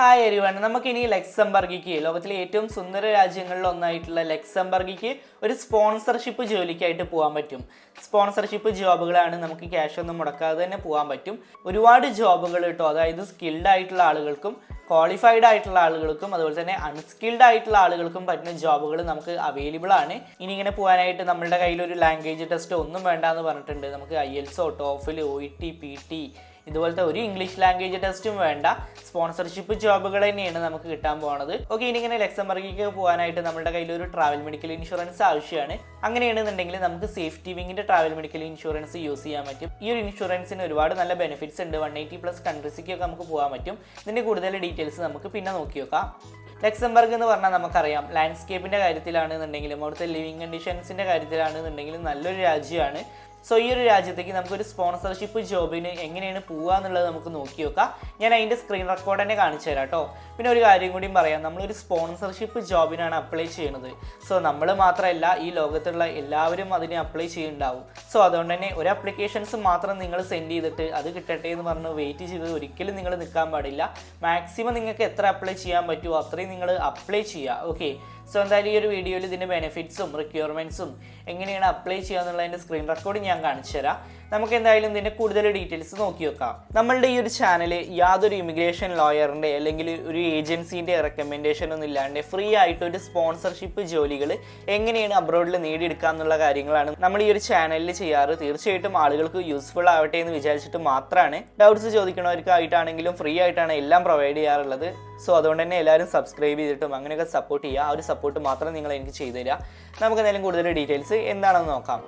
Hi everyone നമുക്കിനി ലക്സംബർഗിക്ക് ലോകത്തിലെ ഏറ്റവും സുന്ദര രാജ്യങ്ങളിൽ ഒന്നായിട്ടുള്ള ലക്സംബർഗിക്ക് ഒരു സ്പോൺസർഷിപ്പ് ജോലിക്കായിട്ട് പോകാൻ പറ്റും. സ്പോൺസർഷിപ്പ് ജോബുകളാണ് നമുക്ക് ക്യാഷ് ഒന്നും മുടക്കാതെ തന്നെ പോകാൻ പറ്റും. ഒരുപാട് ജോബുകൾ കേട്ടോ അതായത് സ്കിൽഡ് ആയിട്ടുള്ള ആളുകൾക്കും ക്വാളിഫൈഡ് ആയിട്ടുള്ള ആളുകൾക്കും അതുപോലെ തന്നെ അൺസ്കിൽഡ് ആയിട്ടുള്ള ആളുകൾക്കും പറ്റുന്ന ജോബുകൾ നമുക്ക് അവൈലബിൾ ആണ്. ഇനി ഇങ്ങനെ പോകാനായിട്ട് നമ്മുടെ കയ്യിൽ ഒരു ലാംഗ്വേജ് ടെസ്റ്റ് ഒന്നും വേണ്ട എന്ന് പറഞ്ഞിട്ടുണ്ട്. നമുക്ക് IELTS TOEFL O E T P T ഇതുപോലത്തെ ഒരു ഇംഗ്ലീഷ് ലാംഗ്വേജ് ടെസ്റ്റും വേണ്ട. സ്പോൺസർഷിപ്പ് ജോബുകൾ തന്നെയാണ് നമുക്ക് കിട്ടാൻ പോകുന്നത് ഓക്കെ ഇനി ഇങ്ങനെ ലക്സംബർഗിലേക്ക് പോകാനായിട്ട് നമ്മുടെ കയ്യിൽ ഒരു ട്രാവൽ മെഡിക്കൽ ഇൻഷുറൻസ് ആവശ്യമാണ്. അങ്ങനെയാണെന്നുണ്ടെങ്കിൽ നമുക്ക് സേഫ്റ്റി വിങ്ങിന്റെ ട്രാവൽ മെഡിക്കൽ ഇൻഷുറൻസ് യൂസ് ചെയ്യാൻ പറ്റും. ഈ ഒരു ഇൻഷുറൻസിന് ഒരുപാട് നല്ല ബെനിഫിറ്റ്സ് ഉണ്ട്. വൺ എയ്റ്റി പ്ലസ് കൺട്രീസിലേക്കൊക്കെ നമുക്ക് പോകാൻ പറ്റും. ഇതിന്റെ കൂടുതൽ ഡീറ്റെയിൽസ് നമുക്ക് പിന്നെ നോക്കി നോക്കാം. ലക്സംബർഗ് എന്ന് പറഞ്ഞാൽ നമുക്കറിയാം ലാൻഡ്സ്കേപ്പിന്റെ കാര്യത്തിലാണെന്നുണ്ടെങ്കിലും അവിടുത്തെ ലിവിങ് കണ്ടീഷൻസിന്റെ കാര്യത്തിലാണെന്നുണ്ടെങ്കിലും നല്ലൊരു രാജ്യമാണ്. സോ ഈ ഒരു രാജ്യത്തേക്ക് നമുക്കൊരു സ്പോൺസർഷിപ്പ് ജോബിന് എങ്ങനെയാണ് പോവുക എന്നുള്ളത് നമുക്ക് നോക്കി നോക്കാം. ഞാൻ അതിന്റെ സ്ക്രീൻ റെക്കോർഡ് തന്നെ കാണിച്ചു തരാം കേട്ടോ പിന്നെ ഒരു കാര്യം കൂടിയും പറയാം. നമ്മളൊരു സ്പോൺസർഷിപ്പ് ജോബിനാണ് അപ്ലൈ ചെയ്യുന്നത്. സോ നമ്മൾ മാത്രമല്ല ഈ ലോകത്തുള്ള എല്ലാവരും അതിനെ അപ്ലൈ ചെയ്യുന്നുണ്ടാവും. സോ അതുകൊണ്ട് തന്നെ ഒരു അപ്ലിക്കേഷൻസ് മാത്രം നിങ്ങൾ സെൻഡ് ചെയ്തിട്ട് അത് കിട്ടട്ടെ എന്ന് പറഞ്ഞ് വെയിറ്റ് ചെയ്ത് ഒരിക്കലും നിങ്ങൾ നിൽക്കാൻ പാടില്ല. മാക്സിമം നിങ്ങൾക്ക് എത്ര അപ്ലൈ ചെയ്യാൻ പറ്റുമോ അത്രയും നിങ്ങൾ അപ്ലൈ ചെയ്യുക. ഓക്കെ സോ എന്തായാലും ഈ ഒരു വീഡിയോയിൽ ഇതിന്റെ ബെനിഫിറ്റ്സും റിക്വയർമെന്റ്സും എങ്ങനെയാണ് അപ്ലൈ ചെയ്യുക എന്നുള്ളതിന്റെ സ്ക്രീൻ റെക്കോർഡ് ഞാൻ കാണിച്ചു തരാം. നമുക്ക് എന്തായാലും ഇതിന്റെ കൂടുതൽ ഡീറ്റെയിൽസ് നോക്കി വെക്കാം. നമ്മളുടെ ഈ ഒരു ചാനൽ യാതൊരു ഇമിഗ്രേഷൻ ലോയറിന്റെ അല്ലെങ്കിൽ ഒരു ഏജൻസീന്റെ റെക്കമെൻഡേഷൻ ഒന്നും ഇല്ലാണ്ട് ഫ്രീ ആയിട്ട് ഒരു സ്പോൺസർഷിപ്പ് ജോലികൾ എങ്ങനെയാണ് അബ്രോഡിൽ നേടിയെടുക്കുക എന്നുള്ള കാര്യങ്ങളാണ് നമ്മൾ ഈ ഒരു ചാനലിൽ ചെയ്യാറ്. തീർച്ചയായിട്ടും ആളുകൾക്ക് യൂസ്ഫുൾ ആവട്ടെ എന്ന് വിചാരിച്ചിട്ട് മാത്രമാണ് ഡൗട്ട്സ് ചോദിക്കണവർക്കായിട്ടാണെങ്കിലും ഫ്രീ ആയിട്ടാണ് എല്ലാം പ്രൊവൈഡ് ചെയ്യാറുള്ളത്. സോ അതുകൊണ്ട് തന്നെ എല്ലാവരും സബ്സ്ക്രൈബ് ചെയ്തിട്ടും അങ്ങനെയൊക്കെ സപ്പോർട്ട് ചെയ്യുക. ആ ഒരു സപ്പോർട്ട് മാത്രം നിങ്ങൾ എനിക്ക് ചെയ്തു തരിക. നമുക്ക് എന്തായാലും കൂടുതൽ ഡീറ്റെയിൽസ് എന്താണെന്ന് നോക്കാം.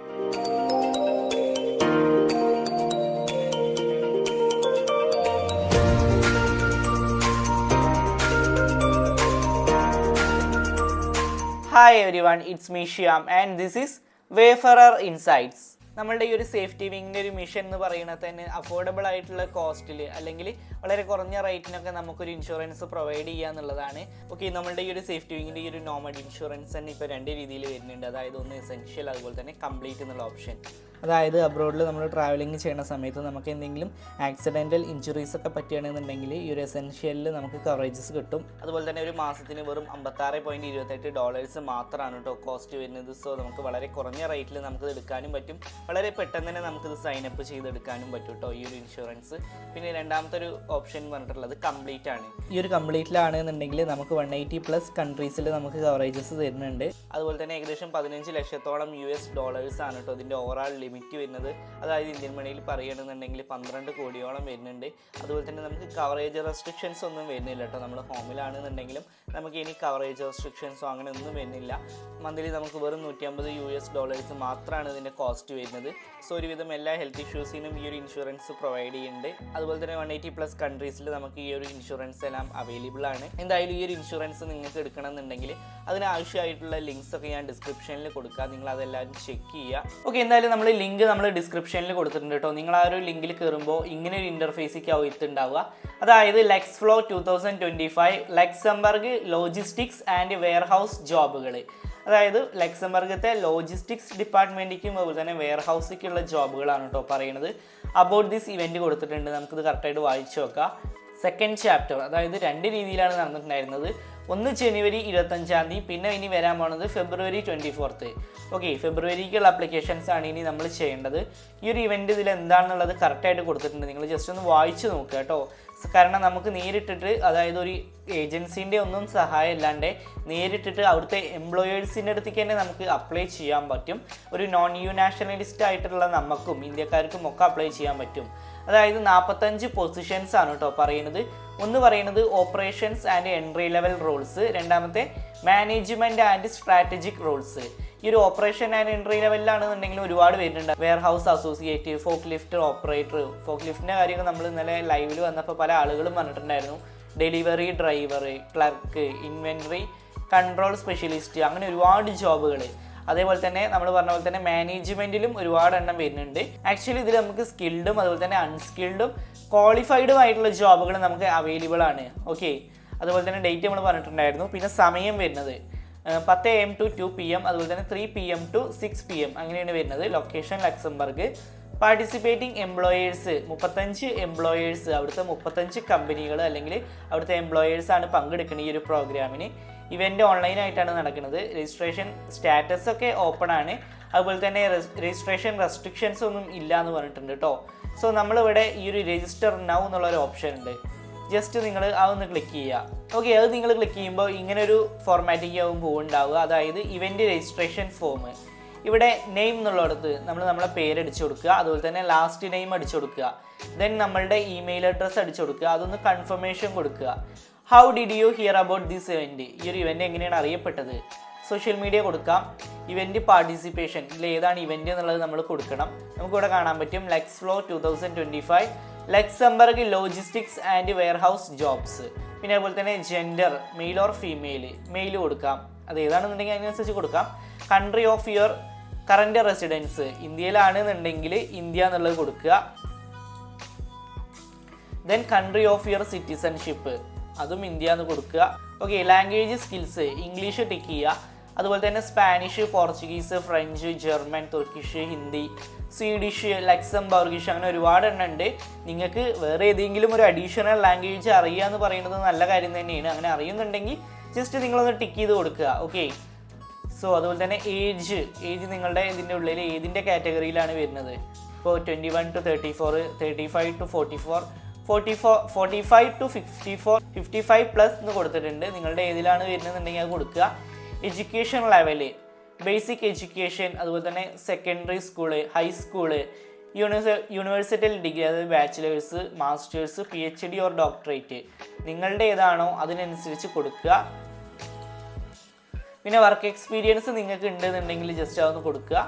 Hi everyone it's me Shyam and this is wayfarer insights നമ്മളുടെ ഈ ഒരു സേഫ്റ്റി വിങ്ങിന്റെ ഒരു മിഷൻ എന്ന് പറയുന്നത് തന്നെ അഫോർഡബിൾ ആയിട്ടുള്ള കോസ്റ്റിൽ അല്ലെങ്കിൽ വളരെ കുറഞ്ഞ റേറ്റിനൊക്കെ നമുക്കൊരു ഇൻഷുറൻസ് പ്രൊവൈഡ് ചെയ്യുക എന്നുള്ളതാണ്. ഓക്കെ നമ്മളുടെ ഈ ഒരു സേഫ്റ്റി വിങ്ങിന്റെ ഈ ഒരു നോമഡ് ഇൻഷുറൻസ് തന്നെ ഇപ്പോൾ രണ്ട് രീതിയിൽ വരുന്നുണ്ട്. അതായത് ഒന്ന് എസെൻഷ്യൽ അതുപോലെ തന്നെ കംപ്ലീറ്റ് എന്നുള്ള ഓപ്ഷൻ അതായത് അബ്രോഡിൽ നമ്മൾ ട്രാവലിംഗ് ചെയ്യുന്ന സമയത്ത് നമുക്ക് എന്തെങ്കിലും ആക്സിഡന്റൽ ഇഞ്ചുറീസ് ഒക്കെ പറ്റുകയാണെന്നുണ്ടെങ്കിൽ ഈ ഒരു എസെൻഷ്യലിൽ നമുക്ക് കവറേജസ് കിട്ടും. അതുപോലെ തന്നെ ഒരു മാസത്തിന് വെറും അമ്പത്താറ് പോയിന്റ് ഇരുപത്തെട്ട് ഡോളേഴ്സ് മാത്രമാണ് കേട്ടോ കോസ്റ്റ് വരുന്നത്. സോ നമുക്ക് വളരെ കുറഞ്ഞ റേറ്റിൽ നമുക്കിത് എടുക്കാനും പറ്റും. വളരെ പെട്ടെന്ന് തന്നെ നമുക്കിത് സൈൻ അപ്പ് ചെയ്തെടുക്കാനും പറ്റും കേട്ടോ ഈ ഒരു ഇൻഷുറൻസ് പിന്നെ രണ്ടാമത്തെ ഒരു ഓപ്ഷൻ പറഞ്ഞിട്ടുള്ളത് കംപ്ലീറ്റ് ആണ്. ഈ ഒരു കംപ്ലീറ്റിലാണെന്നുണ്ടെങ്കിൽ നമുക്ക് വൺ എയ്റ്റി പ്ലസ് കൺട്രീസിൽ നമുക്ക് കവറേജസ് തരുന്നുണ്ട്. അതുപോലെ തന്നെ ഏകദേശം പതിനഞ്ച് ലക്ഷത്തോളം യു എസ് ഡോളേഴ്സ് ആണ് കേട്ടോ ഇതിന്റെ ഓവറാൾ ലിമിറ്റ് വരുന്നത്. അതായത് ഇന്ത്യൻ മണിയിൽ പറയുകയാണെന്നുണ്ടെങ്കിൽ പന്ത്രണ്ട് കോടിയോളം വരുന്നുണ്ട്. അതുപോലെ തന്നെ നമുക്ക് കവറേജ് റെസ്ട്രിക്ഷൻസ് ഒന്നും വരുന്നില്ല കേട്ടോ. നമ്മൾ ഹോമിലാണെന്നുണ്ടെങ്കിലും നമുക്ക് ഇനി കവറേജ് റെസ്ട്രിക്ഷൻസോ അങ്ങനെ ഒന്നും വരുന്നില്ല. മന്ത്ലി നമുക്ക് വെറും നൂറ്റി അമ്പത് യു എസ് ഡോളേഴ്സ് മാത്രമാണ് ഇതിന്റെ കോസ്റ്റ് വരുന്നത്. സോ ഒരുവിധം എല്ലാ ഹെൽത്ത് ഇഷ്യൂസിനും ഈ ഒരു ഇൻഷുറൻസ് പ്രൊവൈഡ് ചെയ്യുന്നുണ്ട്. അതുപോലെ തന്നെ വൺ എയ്റ്റി പ്ലസ് കൺട്രീസിൽ നമുക്ക് ഈ ഒരു ഇൻഷുറൻസ് എല്ലാം അവൈലബിൾ ആണ്. എന്തായാലും ഈ ഒരു ഇൻഷുറൻസ് നിങ്ങൾക്ക് എടുക്കണമെന്നുണ്ടെങ്കിൽ അതിനാവശ്യമായിട്ടുള്ള ലിങ്ക്സ് ഒക്കെ ഞാൻ ഡിസ്ക്രിപ്ഷനിൽ കൊടുക്കാം. നിങ്ങൾ അതെല്ലാവരും ചെക്ക് ചെയ്യുക. ഓക്കെ എന്തായാലും നമ്മൾ ലിങ്ക് നമ്മൾ ഡിസ്ക്രിപ്ഷനിൽ കൊടുത്തിട്ടുണ്ട് കേട്ടോ. നിങ്ങൾ ആ ഒരു ലിങ്കിൽ കയറുമ്പോൾ ഇങ്ങനെ ഒരു ഇന്റർഫേസിക്കാവും ഉണ്ടാവുക. അതായത് Lex Flow two thousand twenty five Luxembourg logistics and warehouse ജോബുകൾ അതായത് ലെക്സംബർഗത്തെ ലോജിസ്റ്റിക്സ് ഡിപ്പാർട്ട്മെന്റിക്കും അതുപോലെ തന്നെ വെയർഹൗസിലേക്കുള്ള ജോബുകളാണ് കേട്ടോ പറയുന്നത്. അബൌട്ട് ദിസ് ഇവന്റ് കൊടുത്തിട്ടുണ്ട്. നമുക്കിത് കറക്റ്റായിട്ട് വായിച്ചു നോക്കാം. സെക്കൻഡ് ചാപ്റ്റർ അതായത് രണ്ട് രീതിയിലാണ് നടന്നിട്ടുണ്ടായിരുന്നത്. ഒന്ന് ജനുവരി ഇരുപത്തഞ്ചാം തീയതി പിന്നെ ഇനി വരാൻ പോണത് ഫെബ്രുവരി ട്വന്റി ഫോർത്ത് ഓക്കെ ഫെബ്രുവരിക്കുള്ള അപ്ലിക്കേഷൻസ് ആണ് ഇനി നമ്മൾ ചെയ്യേണ്ടത്. ഈ ഒരു ഇവന്റ് ഇതിൽ എന്താണെന്നുള്ളത് കറക്റ്റായിട്ട് കൊടുത്തിട്ടുണ്ട്. നിങ്ങൾ ജസ്റ്റ് ഒന്ന് വായിച്ച് നോക്കുക കേട്ടോ. കാരണം നമുക്ക് നേരിട്ടിട്ട് അതായത് ഒരു ഏജൻസിന്റെ ഒന്നും സഹായം ഇല്ലാണ്ട് നേരിട്ടിട്ട് അവിടുത്തെ എംപ്ലോയേഴ്സിന്റെ അടുത്തേക്ക് തന്നെ നമുക്ക് അപ്ലൈ ചെയ്യാൻ പറ്റും. ഒരു നോൺ യു നാഷണലിസ്റ്റ് ആയിട്ടുള്ള നമുക്കും ഇന്ത്യക്കാർക്കും ഒക്കെ അപ്ലൈ ചെയ്യാൻ പറ്റും. അതായത് നാൽപ്പത്തഞ്ച് പൊസിഷൻസ് ആണ് കേട്ടോ പറയുന്നത്. ഒന്ന് പറയുന്നത് operations and entry level roles രണ്ടാമത്തെ മാനേജ്മെന്റ് ആൻഡ് സ്ട്രാറ്റജിക് റോൾസ് ഈ ഒരു ഓപ്പറേഷൻ ആൻഡ് എൻട്രി ലെവലിലാണെന്നുണ്ടെങ്കിൽ ഒരുപാട് പേരുണ്ട്. Warehouse associate fork lift operator fork ലിഫ്റ്റിന്റെ കാര്യങ്ങൾ നമ്മൾ ഇന്നലെ ലൈവിൽ വന്നപ്പോൾ പല ആളുകളും പറഞ്ഞിട്ടുണ്ടായിരുന്നു. Delivery driver clerk inventory control specialist അങ്ങനെ ഒരുപാട് ജോബുകൾ അതേപോലെ തന്നെ നമ്മൾ പറഞ്ഞ പോലെ തന്നെ മാനേജ്മെന്റിലും ഒരുപാട് എണ്ണം വരുന്നുണ്ട്. ആക്ച്വലി ഇതിൽ നമുക്ക് സ്കിൽഡും അതുപോലെ തന്നെ അൺസ്കിൽഡും ക്വാളിഫൈഡും ആയിട്ടുള്ള ജോബുകൾ നമുക്ക് അവൈലബിൾ ആണ്. ഓക്കെ അതുപോലെ തന്നെ ഡേറ്റ് നമ്മൾ പറഞ്ഞിട്ടുണ്ടായിരുന്നു. പിന്നെ സമയം വരുന്നത്. പത്ത് A M to two P M അതുപോലെ തന്നെ three P M to six P M അങ്ങനെയാണ് വരുന്നത്. ലൊക്കേഷൻ ലക്സംബർഗ് പാർട്ടിസിപ്പേറ്റിംഗ് എംപ്ലോയേഴ്സ് മുപ്പത്തഞ്ച് എംപ്ലോയേഴ്സ് അവിടുത്തെ മുപ്പത്തഞ്ച് കമ്പനികൾ അല്ലെങ്കിൽ അവിടുത്തെ എംപ്ലോയേഴ്സ് ആണ് പങ്കെടുക്കുന്നത് ഈ ഒരു പ്രോഗ്രാമിന്. ഇവന്റ് ഓൺലൈനായിട്ടാണ് നടക്കുന്നത്. രജിസ്ട്രേഷൻ സ്റ്റാറ്റസ് ഒക്കെ ഓപ്പൺ ആണ്. അതുപോലെ തന്നെ രജിസ്ട്രേഷൻ റെസ്ട്രിക്ഷൻസ് ഒന്നും ഇല്ല എന്ന് പറഞ്ഞിട്ടുണ്ട് കേട്ടോ സോ നമ്മളിവിടെ ഈ ഒരു രജിസ്റ്റർ നൗ എന്നുള്ളൊരു ഓപ്ഷൻ ഉണ്ട്. ജസ്റ്റ് നിങ്ങൾ അതൊന്ന് ക്ലിക്ക് ചെയ്യുക. ഓക്കെ അത് നിങ്ങൾ ക്ലിക്ക് ചെയ്യുമ്പോൾ ഇങ്ങനെ ഒരു ഫോർമാറ്റിംഗ് ആവും പോകുന്നുണ്ടാവുക അതായത് ഇവന്റ് രജിസ്ട്രേഷൻ ഫോം ഇവിടെ നെയിം എന്നുള്ളിടത്ത് നമ്മൾ നമ്മളെ പേര് അടിച്ചു കൊടുക്കുക. അതുപോലെ തന്നെ ലാസ്റ്റ് നെയിം അടിച്ചു കൊടുക്കുക. ദെൻ നമ്മളുടെ ഇമെയിൽ അഡ്രസ്സ് അടിച്ചു കൊടുക്കുക. അതൊന്ന് കൺഫർമേഷൻ കൊടുക്കുക. How did you hear about this event ഈ ഒരു ഇവന്റ് എങ്ങനെയാണ് അറിയപ്പെട്ടത്? സോഷ്യൽ മീഡിയ കൊടുക്കാം. ഇവന്റ് പാർട്ടിസിപ്പേഷൻ ഇതിൽ ഏതാണ് ഇവന്റ് എന്നുള്ളത് നമ്മൾ കൊടുക്കണം. നമുക്കിവിടെ കാണാൻ പറ്റും Lex Flow two thousand twenty five Luxembourg logistics and warehouse jobs. പിന്നെ അതുപോലെ തന്നെ gender male or female male കൊടുക്കാം. അത് ഏതാണെന്നുണ്ടെങ്കിൽ അതിനനുസരിച്ച് കൊടുക്കാം. Country of your current residence ഇന്ത്യയിലാണെന്നുണ്ടെങ്കിൽ India എന്നുള്ളത് കൊടുക്കുക. Then country of your citizenship അതും ഇന്ത്യ എന്ന് കൊടുക്കുക. Okay language skills English tick ചെയ്യുക. അതുപോലെ തന്നെ Spanish Portuguese French German Turkish Hindi Swedish Luxembourgish അങ്ങനെ ഒരുപാട് ഉണ്ട്. നിങ്ങൾക്ക് വേറെ ഏതെങ്കിലും ഒരു അഡീഷണൽ ലാംഗ്വേജ് അറിയുക എന്ന് പറയുന്നത് നല്ല കാര്യം തന്നെയാണ്. അങ്ങനെ അറിയുന്നുണ്ടെങ്കിൽ ജസ്റ്റ് നിങ്ങളൊന്ന് ടിക്ക് ചെയ്ത് കൊടുക്കുക. ഓക്കെ സോ അതുപോലെ തന്നെ ഏജ് ഏജ് നിങ്ങളുടെ ഇതിന്റെ ഉള്ളിൽ ഏതിന്റെ കാറ്റഗറിയിലാണ് വരുന്നത്? ഇപ്പോൾ twenty one to thirty four thirty five to forty four forty four forty five to fifty four fifty five plus എന്ന് കൊടുത്തിട്ടുണ്ട്. നിങ്ങളുടെ ഏതിലാണ് വരുന്നതെന്നുണ്ടെങ്കിൽ അത് കൊടുക്കുക. എഡ്യൂക്കേഷൻ ലെവൽ ബേസിക് എഡ്യൂക്കേഷൻ അതുപോലെ തന്നെ സെക്കൻഡറി സ്കൂൾ ഹൈസ്കൂൾ യൂണിവേഴ്സ യൂണിവേഴ്സിറ്റിയിൽ ഡിഗ്രി അതായത് bachelor's master's P H D or doctorate. നിങ്ങളുടെ ഏതാണോ അതിനനുസരിച്ച് കൊടുക്കുക. പിന്നെ വർക്ക് എക്സ്പീരിയൻസ് നിങ്ങൾക്ക് ഉണ്ടെന്നുണ്ടെങ്കിൽ ജസ്റ്റ് അതൊന്ന് കൊടുക്കുക.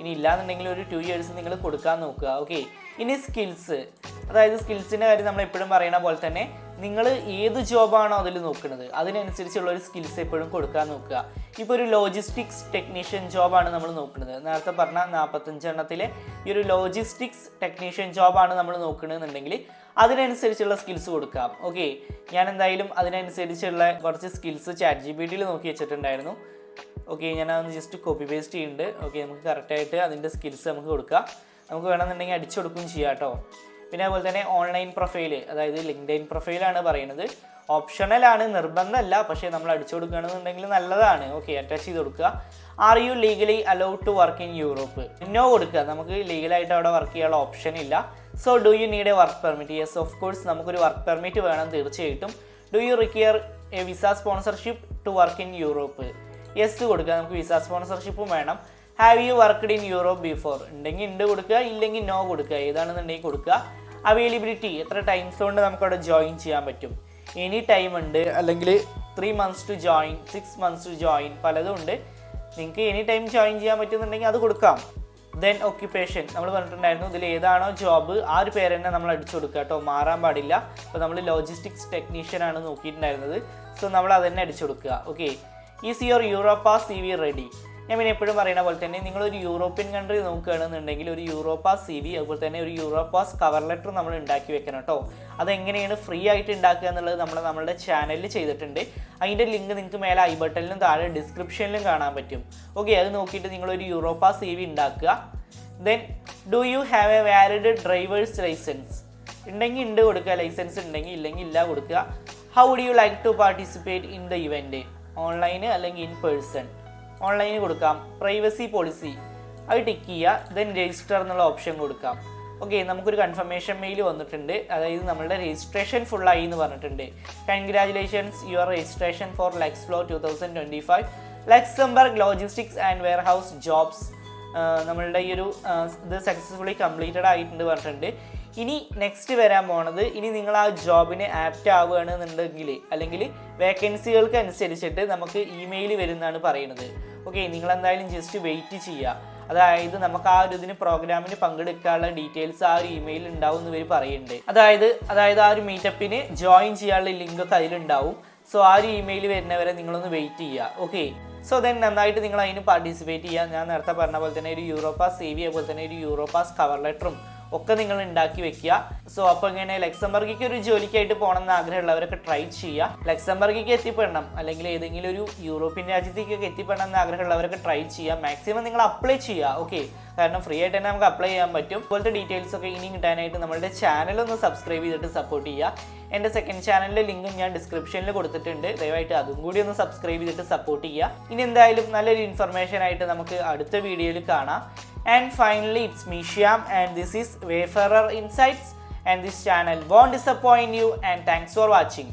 ഇനി ഇല്ലാന്നുണ്ടെങ്കിൽ ഒരു ടു ഇയേഴ്സ് നിങ്ങൾ കൊടുക്കാൻ നോക്കുക. ഓക്കെ ഇനി സ്കിൽസ് അതായത് സ്കിൽസിന്റെ കാര്യം നമ്മൾ എപ്പോഴും പറയുന്ന പോലെ തന്നെ നിങ്ങൾ ഏത് ജോബാണോ അതിൽ നോക്കുന്നത് അതിനനുസരിച്ചുള്ള ഒരു സ്കിൽസ് എപ്പോഴും കൊടുക്കാൻ നോക്കുക. ഇപ്പോൾ ഒരു ലോജിസ്റ്റിക്സ് ടെക്നീഷ്യൻ ജോബാണ് നമ്മൾ നോക്കുന്നത് നേരത്തെ പറഞ്ഞ നാൽപ്പത്തഞ്ചെണ്ണത്തിലെ ഈ ഒരു ലോജിസ്റ്റിക്സ് ടെക്നീഷ്യൻ ജോബാണ് നമ്മൾ നോക്കണമെന്നുണ്ടെങ്കിൽ അതിനനുസരിച്ചുള്ള സ്കിൽസ് കൊടുക്കാം. ഓക്കെ ഞാൻ എന്തായാലും അതിനനുസരിച്ചുള്ള കുറച്ച് സ്കിൽസ് ചാറ്റ് ജി ബി ടിയിൽ നോക്കി വെച്ചിട്ടുണ്ടായിരുന്നു. ഓക്കെ ഞാൻ അതൊന്ന് ജസ്റ്റ് കോപ്പി പേസ്റ്റ് ചെയ്യുന്നുണ്ട് ഓക്കെ നമുക്ക് കറക്റ്റായിട്ട് അതിന്റെ സ്കിൽസ് നമുക്ക് കൊടുക്കാം. നമുക്ക് വേണമെന്നുണ്ടെങ്കിൽ അടിച്ചു കൊടുക്കുകയും ചെയ്യാം കേട്ടോ. പിന്നെ അതുപോലെ തന്നെ ഓൺലൈൻ പ്രൊഫൈൽ അതായത് ലിങ്ക്ഡൈൻ പ്രൊഫൈലാണ് പറയുന്നത്. ഓപ്ഷണലാണ് നിർബന്ധമല്ല പക്ഷേ നമ്മൾ അടിച്ചു കൊടുക്കുകയാണെന്നുണ്ടെങ്കിൽ നല്ലതാണ്. ഓക്കെ അറ്റാച്ച് ചെയ്ത് കൊടുക്കുക. Are you legally allowed to work in Europe no കൊടുക്കുക. നമുക്ക് ലീഗലായിട്ട് അവിടെ വർക്ക് ചെയ്യാനുള്ള ഓപ്ഷൻ ഇല്ല. So do you need a work permit yes of course നമുക്കൊരു വർക്ക് പെർമിറ്റ് വേണം തീർച്ചയായിട്ടും. Do you require a visa sponsorship to work in Europe yes കൊടുക്കുക. നമുക്ക് വിസ സ്പോൺസർഷിപ്പും വേണം. Have you worked in Europe before ഉണ്ടെങ്കിൽ ഉണ്ട് കൊടുക്കുക ഇല്ലെങ്കിൽ നോ കൊടുക്കുക. ഏതാണെന്നുണ്ടെങ്കിൽ കൊടുക്കുക. അവൈലബിലിറ്റി എത്ര ടൈംസ് കൊണ്ട് നമുക്ക് അവിടെ ജോയിൻ ചെയ്യാൻ പറ്റും. എനി ടൈം ഉണ്ട് അല്ലെങ്കിൽ three months to join six months to join പലതും ഉണ്ട്. നിങ്ങൾക്ക് എനി ടൈം ജോയിൻ ചെയ്യാൻ പറ്റുന്നുണ്ടെങ്കിൽ അത് കൊടുക്കാം. ദെൻ ഒക്യുപ്പേഷൻ നമ്മൾ പറഞ്ഞിട്ടുണ്ടായിരുന്നു ഇതിൽ ഏതാണോ ജോബ് ആ ഒരു പേര് തന്നെ നമ്മൾ അടിച്ചു കൊടുക്കുക കേട്ടോ മാറാൻ പാടില്ല. അപ്പോൾ നമ്മൾ ലോജിസ്റ്റിക്സ് ടെക്നീഷ്യൻ ആണ് നോക്കിയിട്ടുണ്ടായിരുന്നത്. സോ നമ്മൾ അത് തന്നെ അടിച്ചു കൊടുക്കുക. Okay is your Europass C V ready ഞാൻ പിന്നെ എപ്പോഴും പറയുന്ന പോലെ തന്നെ നിങ്ങൾ ഒരു യൂറോപ്യൻ കൺട്രി നോക്കുകയാണെന്നുണ്ടെങ്കിൽ ഒരു യൂറോപ്പ സി വി അതുപോലെ തന്നെ ഒരു യൂറോപ്പാസ് കവർ ലെറ്റർ നമ്മൾ ഉണ്ടാക്കി വെക്കണം കേട്ടോ. അതെങ്ങനെയാണ് ഫ്രീ ആയിട്ട് ഉണ്ടാക്കുക എന്നുള്ളത് നമ്മൾ നമ്മുടെ ചാനലിൽ ചെയ്തിട്ടുണ്ട്. അതിന്റെ ലിങ്ക് നിങ്ങൾക്ക് മേലെ ഐ ബട്ടണിലും താഴെ ഡിസ്ക്രിപ്ഷനിലും കാണാൻ പറ്റും. ഓക്കെ അത് നോക്കിയിട്ട് നിങ്ങളൊരു യൂറോപ്പ സി വി ഉണ്ടാക്കുക. Then do you have a valid driver's license ഉണ്ടെങ്കിൽ ഉണ്ട് കൊടുക്കുക ലൈസൻസ് ഉണ്ടെങ്കിൽ ഇല്ലെങ്കിൽ ഇല്ല കൊടുക്കുക. How do you like to participate in the event online അല്ലെങ്കിൽ ഇൻ പേഴ്സൺ ഓൺലൈന് കൊടുക്കാം. പ്രൈവസി പോളിസി അത് ടിക്ക് ചെയ്യുക ദെൻ രജിസ്റ്റർ എന്നുള്ള ഓപ്ഷൻ കൊടുക്കാം. ഓക്കെ നമുക്കൊരു കൺഫർമേഷൻ മെയിൽ വന്നിട്ടുണ്ട്. അതായത് നമ്മളുടെ രജിസ്ട്രേഷൻ ഫുള്ളായി എന്ന് പറഞ്ഞിട്ടുണ്ട്. Congratulations your registration for Lex Flow two thousand twenty five Luxembourg logistics and warehouse jobs നമ്മളുടെ ഈ ഒരു ഇത് സക്സസ്ഫുള്ളി കംപ്ലീറ്റഡ് ആയിട്ടുണ്ട് പറഞ്ഞിട്ടുണ്ട്. ഇനി നെക്സ്റ്റ് വരാൻ പോണത് ഇനി നിങ്ങൾ ആ ജോബിന് ആപ്റ്റ് ആവുകയാണെന്നുണ്ടെങ്കിൽ അല്ലെങ്കിൽ വേക്കൻസികൾക്ക് അനുസരിച്ചിട്ട് നമുക്ക് ഇമെയിൽ വരുന്നതാണ് പറയുന്നത്. ഓക്കെ നിങ്ങൾ എന്തായാലും ജസ്റ്റ് വെയിറ്റ് ചെയ്യുക അതായത് നമുക്ക് ആ ഒരു ഇതിന് പ്രോഗ്രാമിന് പങ്കെടുക്കാനുള്ള ഡീറ്റെയിൽസ് ആ ഒരു ഇമെയിൽ ഉണ്ടാവും എന്ന് ഇവർ പറയുന്നുണ്ട് അതായത് അതായത് ആ ഒരു മീറ്റപ്പിന് ജോയിൻ ചെയ്യാനുള്ള ലിങ്കൊക്കെ അതിലുണ്ടാവും. സോ ആ ഒരു ഇമെയിൽ വരുന്നവരെ നിങ്ങളൊന്ന് വെയിറ്റ് ചെയ്യുക ഓക്കെ സോ ദെൻ നന്നായിട്ട് നിങ്ങൾ അതിന് പാർട്ടിസിപ്പേറ്റ് ചെയ്യുക ഞാൻ നേരത്തെ പറഞ്ഞ പോലെ തന്നെ ഒരു യൂറോപ്പാസ് സി വി അതുപോലെ തന്നെ ഒരു യൂറോപ്പാസ് കവർ ലെറ്ററും ഒക്കെ നിങ്ങൾ ഉണ്ടാക്കി വെക്കുക. സോ അപ്പോൾ ഇങ്ങനെ ലക്സംബർഗിക്ക് ഒരു ജോലിക്കായിട്ട് പോകണം എന്ന് ആഗ്രഹമുള്ളവരൊക്കെ ട്രൈ ചെയ്യുക. ലക്സംബർഗിക്ക് എത്തിപ്പെടണം. അല്ലെങ്കിൽ ഏതെങ്കിലും ഒരു യൂറോപ്യൻ രാജ്യത്തേക്കൊക്കെ എത്തിപ്പെടണം എന്ന് ആഗ്രഹമുള്ളവരൊക്കെ ട്രൈ ചെയ്യുക. മാക്സിമം നിങ്ങൾ അപ്ലൈ ചെയ്യുക. ഓക്കെ കാരണം ഫ്രീ ആയിട്ട് തന്നെ നമുക്ക് അപ്ലൈ ചെയ്യാൻ പറ്റും. ഇപ്പോഴത്തെ ഡീറ്റെയിൽസ് ഒക്കെ ഇനി കിട്ടാനായിട്ട് നമ്മുടെ ചാനൽ ഒന്ന് സബ്സ്ക്രൈബ് ചെയ്തിട്ട് സപ്പോർട്ട് ചെയ്യുക. എന്റെ സെക്കൻഡ് ചാനലിന്റെ ലിങ്കും ഞാൻ ഡിസ്ക്രിപ്ഷനിൽ കൊടുത്തിട്ടുണ്ട്. ദയവായിട്ട് അതും കൂടി ഒന്ന് സബ്സ്ക്രൈബ് ചെയ്തിട്ട് സപ്പോർട്ട് ചെയ്യുക. ഇനി എന്തായാലും നല്ലൊരു ഇൻഫർമേഷൻ ആയിട്ട് നമുക്ക് അടുത്ത വീഡിയോയിൽ കാണാം. And finally, it's Mishyam and this is Wayfarer Insights and this channel won't disappoint you and thanks for watching.